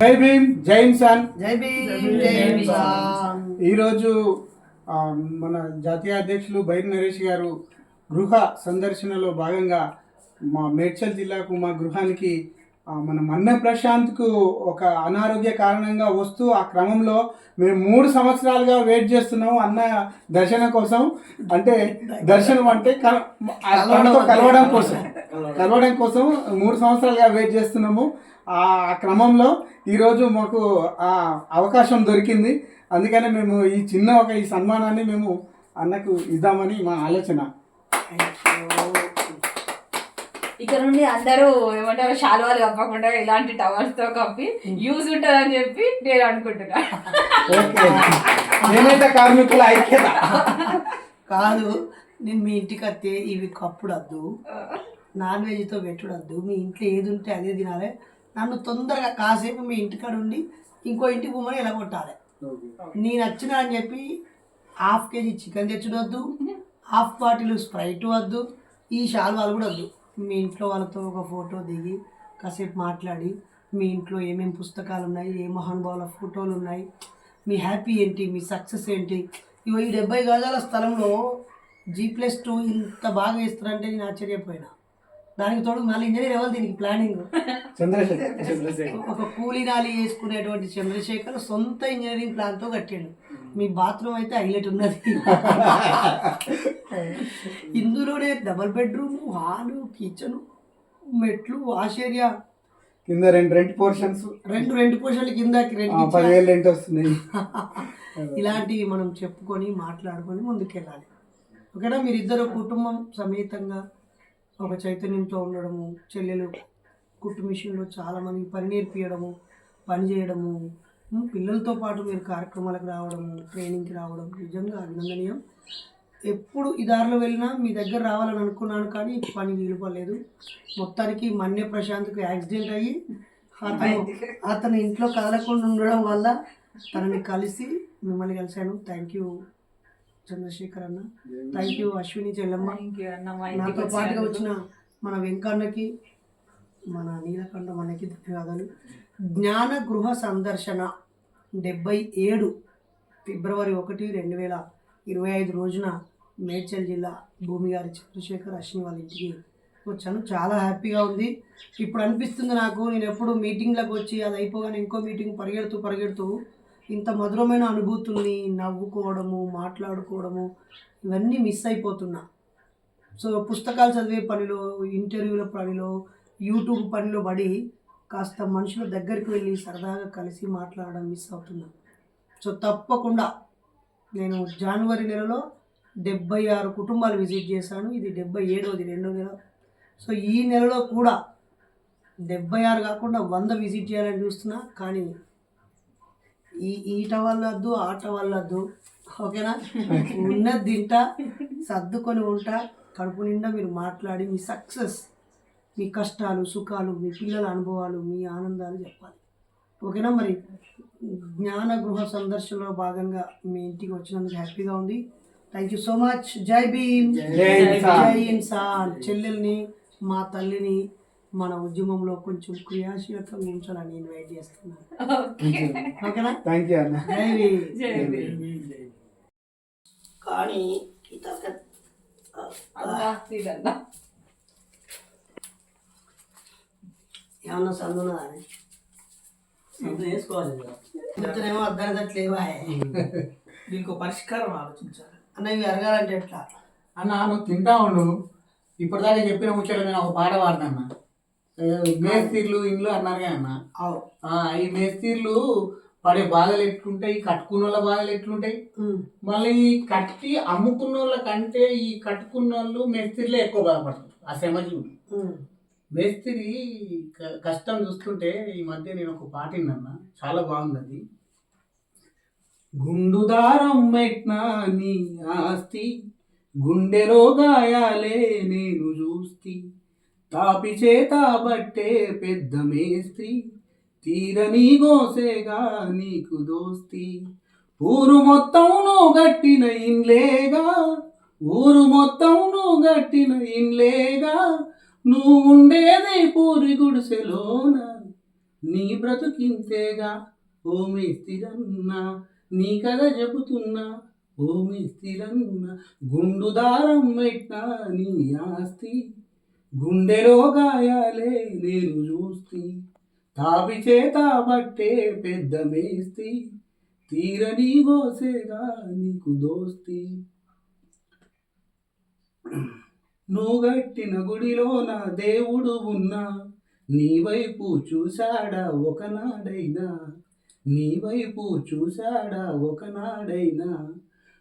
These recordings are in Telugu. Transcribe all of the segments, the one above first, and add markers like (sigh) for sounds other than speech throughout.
జై భీమ్ జై ఇన్సాన్ జై భీమ్. ఈరోజు మన జాతీయ అధ్యక్షులు బైరి నరేష్ గారు గృహ సందర్శనలో భాగంగా మా మేడ్చల్ జిల్లాకు మా గృహానికి మన మన్న ప్రశాంత్కు ఒక అనారోగ్య కారణంగా వస్తూ ఆ క్రమంలో మేము మూడు సంవత్సరాలుగా వెయిట్ చేస్తున్నాము అన్న దర్శనం కోసం. అంటే దర్శనం అంటే కలవడం కోసం. కలవడం కోసం మూడు సంవత్సరాలుగా వెయిట్ చేస్తున్నాము. ఆ క్రమంలో ఈరోజు మాకు ఆ అవకాశం దొరికింది. అందుకనే మేము ఈ చిన్న ఒక ఈ సన్మానాన్ని మేము అన్నకు ఇద్దామని మా ఆలోచన. ఇక్కడ నుండి అందరూ ఏమంటారు శాలువాలు కప్పకుండా ఇలాంటి టవర్స్తో కప్పి యూజ్ ఉంటుందని చెప్పి నేను అనుకుంటున్నా. కార్మికుల ఐక్యత. కాదు నేను మీ ఇంటికి వస్తే ఇవి కప్పుడద్దు. నాన్ వెజ్తో పెట్టుడద్దు. మీ ఇంట్లో ఏది ఉంటే అదే తినాలి. నన్ను తొందరగా కాసేపు మీ ఇంటికాడ ఉండి ఇంకో ఇంటికి పోమని ఎలా కొట్టాలి? నేను వచ్చిన అని చెప్పి హాఫ్ కేజీ చికెన్ తెచ్చుడొద్దు హాఫ్ బాటిల్ స్ప్రైట్ వద్దు ఈ శాల్వాలు కూడా వద్దు. మీ ఇంట్లో వాళ్ళతో ఒక ఫోటో దిగి కాసేపు మాట్లాడి మీ ఇంట్లో ఏమేమి పుస్తకాలు ఉన్నాయి ఏ మహానుభావుల ఫోటోలు ఉన్నాయి మీ హ్యాపీ ఏంటి మీ సక్సెస్ ఏంటి? ఇగో ఈ డెబ్బై గజాల స్థలంలో జీ ప్లస్ టూ ఇంత బాగా ఇస్తారంటే నేను ఆశ్చర్యపోయినా. దానికి తోడు మళ్ళీ ఇంజనీర్ ఎవరు దీనికి ప్లానింగ్? చంద్రశేఖర్ చంద్రశేఖర్. ఒక కూలీ నాలి వేసుకునేటువంటి చంద్రశేఖర్ సొంత ఇంజనీరింగ్ ప్లాన్తో కట్టాడు. మీ బాత్రూమ్ అయితే హైలైట్ ఉన్నది. (laughs) ఇందులోనే డబల్ బెడ్రూమ్ హాలు కిచెన్ మెట్లు వాష్ ఏరియా. కింద రెండు రెంట్ పోర్షన్స్. రెండు రెండు రెండు ఇచ్చారు. పదివేలు రెంట్ వస్తున్నాయి. (laughs) ఇలాంటివి మనం చెప్పుకొని మాట్లాడుకొని ముందుకెళ్ళాలి. ఓకేనా? మీరిద్దరు కుటుంబం సమేతంగా ఒక చైతన్యంతో ఉండడము చెల్లెలు కుట్టు మిషన్లో చాలా మందికి పని నేర్పించడము పని చేయడము పిల్లలతో పాటు మీరు కార్యక్రమాలకు రావడము ట్రైనింగ్కి రావడం నిజంగా అభినందనీయం. ఎప్పుడు ఈ దారిలో వెళ్ళినా మీ దగ్గర రావాలని అనుకున్నాను కానీ పని వీలు పడలేదు మొత్తానికి మన్య ప్రశాంత్కి యాక్సిడెంట్ అయ్యి అతను అతను ఇంట్లో కదలకుండా ఉండడం వల్ల తనని కలిసి మిమ్మల్ని కలిశాను. థ్యాంక్ యూ చంద్రశేఖర్ అన్న. థ్యాంక్ యూ అశ్విని చెల్లమ్మ. నాతో పాటుగా. వచ్చిన మన వెంకన్నకి మన నీలకంఠ మనకి ధన్యవాదాలు. జ్ఞాన గృహ సందర్శన డెబ్బై ఏడు ఫిబ్రవరి ఒకటి రెండు వేల ఇరవై ఐదు రోజున మేడ్చల్ జిల్లా భూమిగారి చంద్రశేఖర్ అశ్విని వాళ్ళ ఇంటికి వచ్చాను. చాలా హ్యాపీగా ఉంది. ఇప్పుడు అనిపిస్తుంది నాకు నేను ఎప్పుడు మీటింగ్లకు వచ్చి అది అయిపోగానే ఇంకో మీటింగ్ పరిగెడుతూ పరిగెడుతూ ఇంత మధురమైన అనుభూతుల్ని నవ్వుకోవడము మాట్లాడుకోవడము ఇవన్నీ మిస్ అయిపోతున్నా. సో పుస్తకాలు చదివే పనిలో ఇంటర్వ్యూల పనిలో యూట్యూబ్ పనిలో పడి కాస్త మనుషుల దగ్గరికి వెళ్ళి సరదాగా కలిసి మాట్లాడడం మిస్ అవుతున్నా. సో తప్పకుండా నేను జనవరి నెలలో డెబ్బై ఆరు కుటుంబాలు విజిట్ చేశాను. ఇది డెబ్బై ఏడవది రెండో నెల. సో ఈ నెలలో కూడా డెబ్బై ఆరు కాకుండా వంద విజిట్ చేయాలని చూస్తున్నా. కానీ ఈ ఈట వల్లొద్దు ఆట వల్లొద్దు ఓకేనా? (laughs) ఉన్నది తింటా సర్దుకొని ఉంటా. కడుపు నిండా మీరు మాట్లాడి మీ సక్సెస్ మీ కష్టాలు సుఖాలు మీ పిల్లల అనుభవాలు మీ ఆనందాలు చెప్పాలి. ఓకేనా? మరి జ్ఞాన గృహ సందర్శనలో భాగంగా మీ ఇంటికి వచ్చినందుకు హ్యాపీగా ఉంది. థ్యాంక్ యూ సో మచ్ జై భీమ్. జై ఇన్సాన్. చెల్లెల్ని మా తల్లిని మన ఉద్యమంలో కొంచెం క్రియాశీలకంగా ఉంచాలని ఇన్వైట్ చేస్తున్నాను. ఓకేనా? థ్యాంక్ యూ అన్న. జై భీమ్. జై భీమ్. కానీ ఏమన్నా సందు వేసుకోవాలి. చెప్తేనేమో అర్థం లేవా దీనికి పరిష్కారం ఆలోచించాలి. అన్న ఇవి అరగాలంటే ఎట్లా? అన్న నువ్వు తింటా ఉండు. ఇప్పటిదాకా చెప్పిన ముచ్చట నేను ఒక పాట పాడతాను మేస్తీర్లు ఇండ్లు అన్నారుగా అన్న. ఈ మేస్తీర్లు పడే బాధలు ఎట్లుంటాయి? కట్టుకున్న వాళ్ళ బాధలు ఎట్లుంటాయి? మళ్ళీ కట్టి అమ్ముకున్న వాళ్ళ కంటే ఈ కట్టుకున్న వాళ్ళు మేస్త్రిలే ఎక్కువ బాధపడతారు. ఆ శ్రమజీవులు మేస్త్రి క- కష్టం చూస్తుంటే ఈ మధ్య నేను ఒక పాట విన్నాను. చాలా బాగుంది అది గుండు దారం మెట్నా నీ ఆస్తి గుండెలో గాయాలే నేను చూస్తి. తాపి చేత బట్టే పెద్ద మేస్త్రి తీరని గోసేగా నీకు దోస్తి. ఊరు మొత్తంను గట్టిన ఇన్లేగా ఊరు మొత్తంను గట్టిన ఇన్లేగా నువ్వు ఉండేది పూరి గుడిసెలోన. నీ బ్రతుకింతేగా ఓ మేస్తిరన్నా. నీ కథ చెబుతున్నా ఓ మేస్తిరన్నా. గుండు దారం పెట్టా నీ ఆస్తి. గుండెలో గాయాలే నేను చూస్తి. తాపి చేత పట్టే పెద్ద మేస్తి. తీరని గోసేగా నీకు దోస్తి. నువ్వు గట్టిన గుడిలో నా దేవుడు ఉన్నా. నీ వైపు చూశాడా ఒకనాడైనా. నీ వైపు చూశాడా ఒకనాడైనా.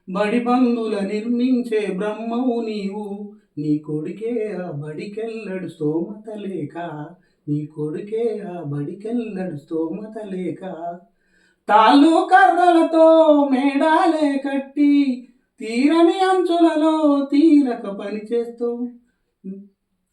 బడి బంధుల నిర్మించే బ్రహ్మవు నీవు. నీ కొడుకే ఆ బడికెళ్ళడు స్తోమత లేక. నీ కొడుకే ఆ బడికెళ్ళడు స్తోమత లేక. తాళ్ళు కర్రలతో మేడాలే కట్టి. తీరని అంచులలో తీరక పని చేస్తూ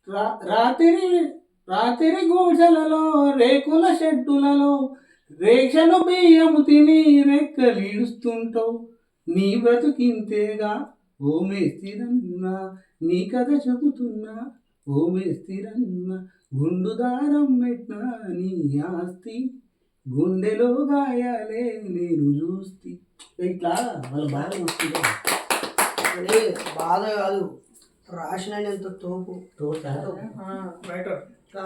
రా- రాత్రి రాత్రి గూజలలో రేకుల షెడ్డులలో రేషను బియ్యము తిని రెక్కలీడుస్తుంటావు. నీ బ్రతుకింతేగా ఓ మేస్తిరన్నా నీ కథ చెబుతున్నా ఓ మేస్తిరన్నా గుండు దారం నీ ఆస్తి. గుండెలో గాయాలే నేను చూస్తి. ఇట్లా? వాళ్ళ బాగా వస్తుంది అంటే బాధ కాదు. రాసినంత తోపు. తోట రైటర్ కా?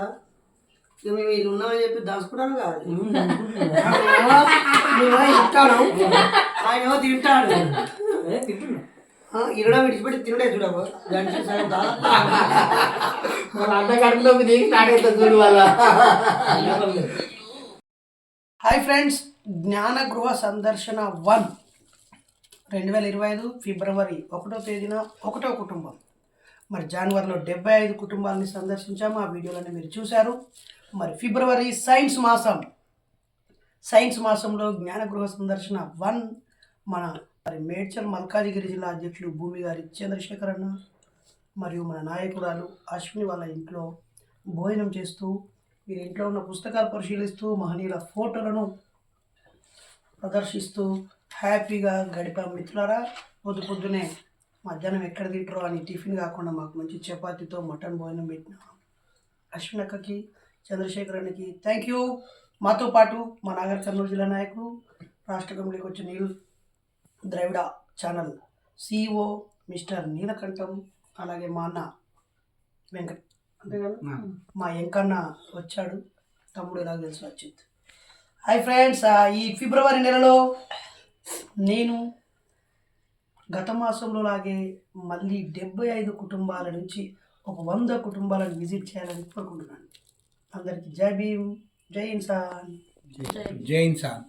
ఇక మేము వీళ్ళు ఉన్నామని చెప్పి దాచుకుంటాను కాదు. ఇస్తాను ఆయన ఏమో తింటాడు. ఏ తింటున్నా? ఆ, ఇరవై విడిచిపెట్టి తినడే చూడవు దాదాపు వాళ్ళ అడ్డగడ్డలోకి దిగి స్టార్ట్ అవుతుంది చూడు వాళ్ళ. హాయ్ ఫ్రెండ్స్ జ్ఞాన గృహ సందర్శన వన్. రెండు వేల ఇరవై ఐదు ఫిబ్రవరి ఒకటో తేదీన ఒకటో కుటుంబం. మరి జనవరిలో డెబ్బై ఐదు కుటుంబాలని సందర్శించాము. ఆ వీడియోలని మీరు చూశారు. మరి ఫిబ్రవరి సైన్స్ మాసం. సైన్స్ మాసంలో జ్ఞాన గృహ సందర్శన వన్. మన మరి మేడ్చల్ మల్కాజిగిరి జిల్లా అధ్యక్షుడు భూమి గారి చంద్రశేఖర్ అన్న మరియు మన నాయకురాలు అశ్విని వాళ్ళ ఇంట్లో భోజనం చేస్తూ మీరు ఇంట్లో ఉన్న పుస్తకాలు పరిశీలిస్తూ మహనీయుల ఫోటోలను ప్రదర్శిస్తూ హ్యాపీగా గడిపాం మిత్రులారా పొద్దు పొద్దునే మధ్యాహ్నం ఎక్కడ తింటారో అని టిఫిన్ కాకుండా మాకు మంచి చపాతీతో మటన్ భోజనం పెట్టినాం. అశ్విన్ అక్కకి చంద్రశేఖర్ అన్నకి థ్యాంక్ యూ మాతో పాటు మా నాగర్ కర్నూలు జిల్లా నాయకులు రాష్ట్ర కమిటీకి వచ్చిన Neel Dravida channel CEO mister Neelakantam అలాగే మా అన్న వెంకట్ అంతే కదా? మా ఎంకన్న వచ్చాడు. తమ్ముడు ఎలా తెలుసు వచ్చింది హాయ్ ఫ్రెండ్స్ ఈ ఫిబ్రవరి నెలలో నేను గత మాసంలో లాగే మళ్ళీ డెబ్బై ఐదు కుటుంబాల నుంచి ఒక వంద కుటుంబాలను విజిట్ చేయాలని కోరుకుంటున్నాను. అందరికీ జై భీమ్ జై ఇన్సాన్. జైన్ సార్.